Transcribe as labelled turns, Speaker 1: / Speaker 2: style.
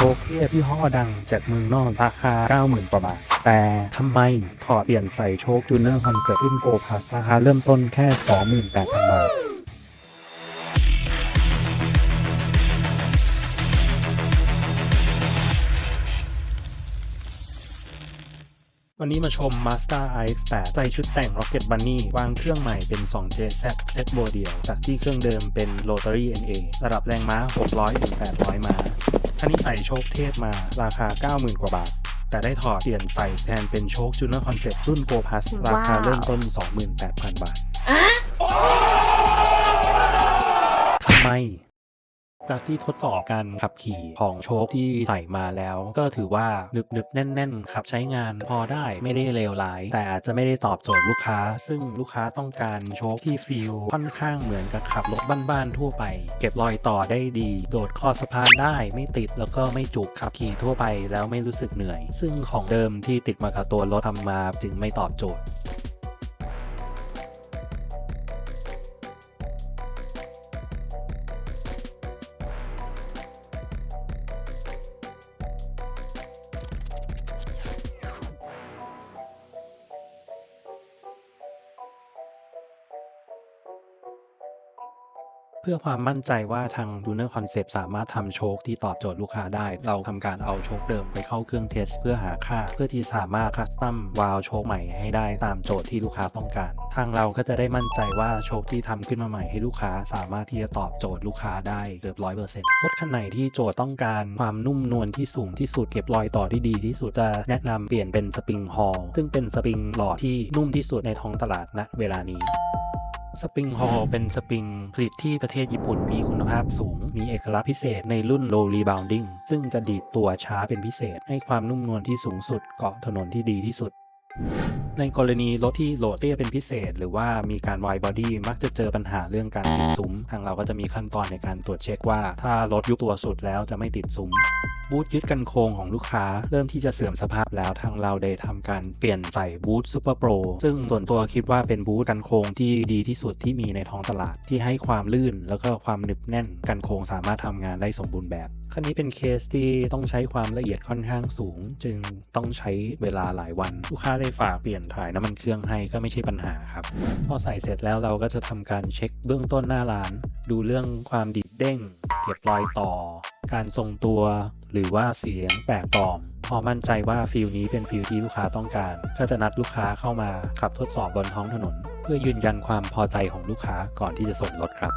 Speaker 1: โชคเทียบยี่ห้อดังจากเมืองนอกราคา 90,000กว่าบาท แต่ทำไมถอดเปลี่ยนใส่โชคจูเนอร์คอนเซ็ปต์รุ่นโกพัสราคาเริ่มต้นแค่ 28,000 บาทวันนี้มาชม Mazda RX-8 ใส่ชุดแต่ง Rocket Bunny วางเครื่องใหม่เป็น 2JZ เซตโบเดียว จากที่เครื่องเดิมเป็น Rotary NA ระดับแรงม้า 600-800 ม้า คันนี้ใส่โชคเทพมาราคา 90,000 กว่าบาท แต่ได้ถอดเปลี่ยนใส่แทนเป็นโชค Junior Concept รุ่น Go Plus ราคาเริ่มต้น 28,000 บาททำไม จากที่ทดสอบการขับขี่ของโชคที่ใส่มาแล้ว ก็ถือว่าหนึบหนึบๆแน่น ๆ ขับใช้งานพอได้ไม่ได้เลวร้าย แต่อาจจะไม่ได้ตอบโจทย์ลูกค้า ซึ่งลูกค้าต้องการโชคที่ฟีลค่อนข้างเหมือนกับขับรถบ้านๆทั่วไป เก็บรอยต่อได้ดี โดดคอสะพานได้ไม่ติดแล้วก็ไม่จุกขับขี่ทั่วไปแล้วไม่รู้สึกเหนื่อย ซึ่งของเดิมที่ติดมากับตัวรถทำมาจึงไม่ตอบโจทย์ พื่อความมั่นใจว่าทาง d u n e r Concept สามารถทำโชคที่ตอบโจทย์ลูกค้าได้ เราทำการเอาโชคเดิมไปเข้าเครื่องเทส เพื่อหาค่า เพื่อที่สามารถคัสตัมวาลโชคใหม่ให้ได้ตามโจทย์ที่ลูกค้าต้องการ ทางเราก็จะได้มั่นใจว่าโชคที่ทำขึ้นมาใหม่ให้ลูกค้าสามารถที่จะตอบโจทย์ลูกค้าได้เกือบร้อยเปอร์เซ็นต์รถคันไหนที่โจทย์ต้องการความนุ่มนวลที่สูงที่สุดเก็บรอยต่อที่ดีที่สุดจะแนะนำเปลี่ยนเป็นสปริงฮอลซึ่งเป็นสปริงหลอดที่นุ่มที่สุดในท้องตลาดณเวลานี้ สปริงฮอลเป็นสปริงผลิตที่ประเทศญี่ปุ่นมีคุณภาพสูง มีเอกลักษณ์พิเศษในรุ่น low rebounding ซึ่งจะดีดตัวช้าเป็นพิเศษให้ความนุ่มนวลที่สูงสุดเกาะถนนที่ดีที่สุด ในกรณีรถที่โหลดเตี้ยเป็นพิเศษ หรือว่ามีการวายบอดี้มักจะเจอปัญหาเรื่องการติดซุ้ม ทางเราก็จะมีขั้นตอนในการตรวจเช็คว่า ถ้ารถยุบตัวสุดแล้วจะไม่ติดซุ้มบูทยึดกันโครงของลูกค้า เริ่มที่จะเสื่อมสภาพแล้วทางเราได้ทำการเปลี่ยนใส่บูทซูเปอร์โปรซึ่งส่วนตัวคิดว่าเป็นบูทกันโครงที่ดีที่สุดที่มีในท้องตลาดที่ให้ความลื่น แล้วก็ความหนึบแน่นกันโครงสามารถทำงานได้สมบูรณ์แบบคันนี้เป็นเคสที่ต้องใช้ความละเอียดค่อนข้างสูง จึงต้องใช้เวลาหลายวัน ลูกค้าได้ฝากเปลี่ยนถ่ายน้ำมันเครื่องให้ก็ไม่ใช่ปัญหาครับ พอใส่เสร็จแล้วเราก็จะทำการเช็คเบื้องต้นหน้าร้าน ดูเรื่องความดิดเด้ง เก็บรอยต่อ การทรงตัว หรือว่าเสียงแปลกปลอม พอมั่นใจว่าฟิลนี้เป็นฟิลที่ลูกค้าต้องการ ก็จะนัดลูกค้าเข้ามาขับทดสอบบนท้องถนน เพื่อยืนยันความพอใจของลูกค้าก่อนที่จะส่งรถครับ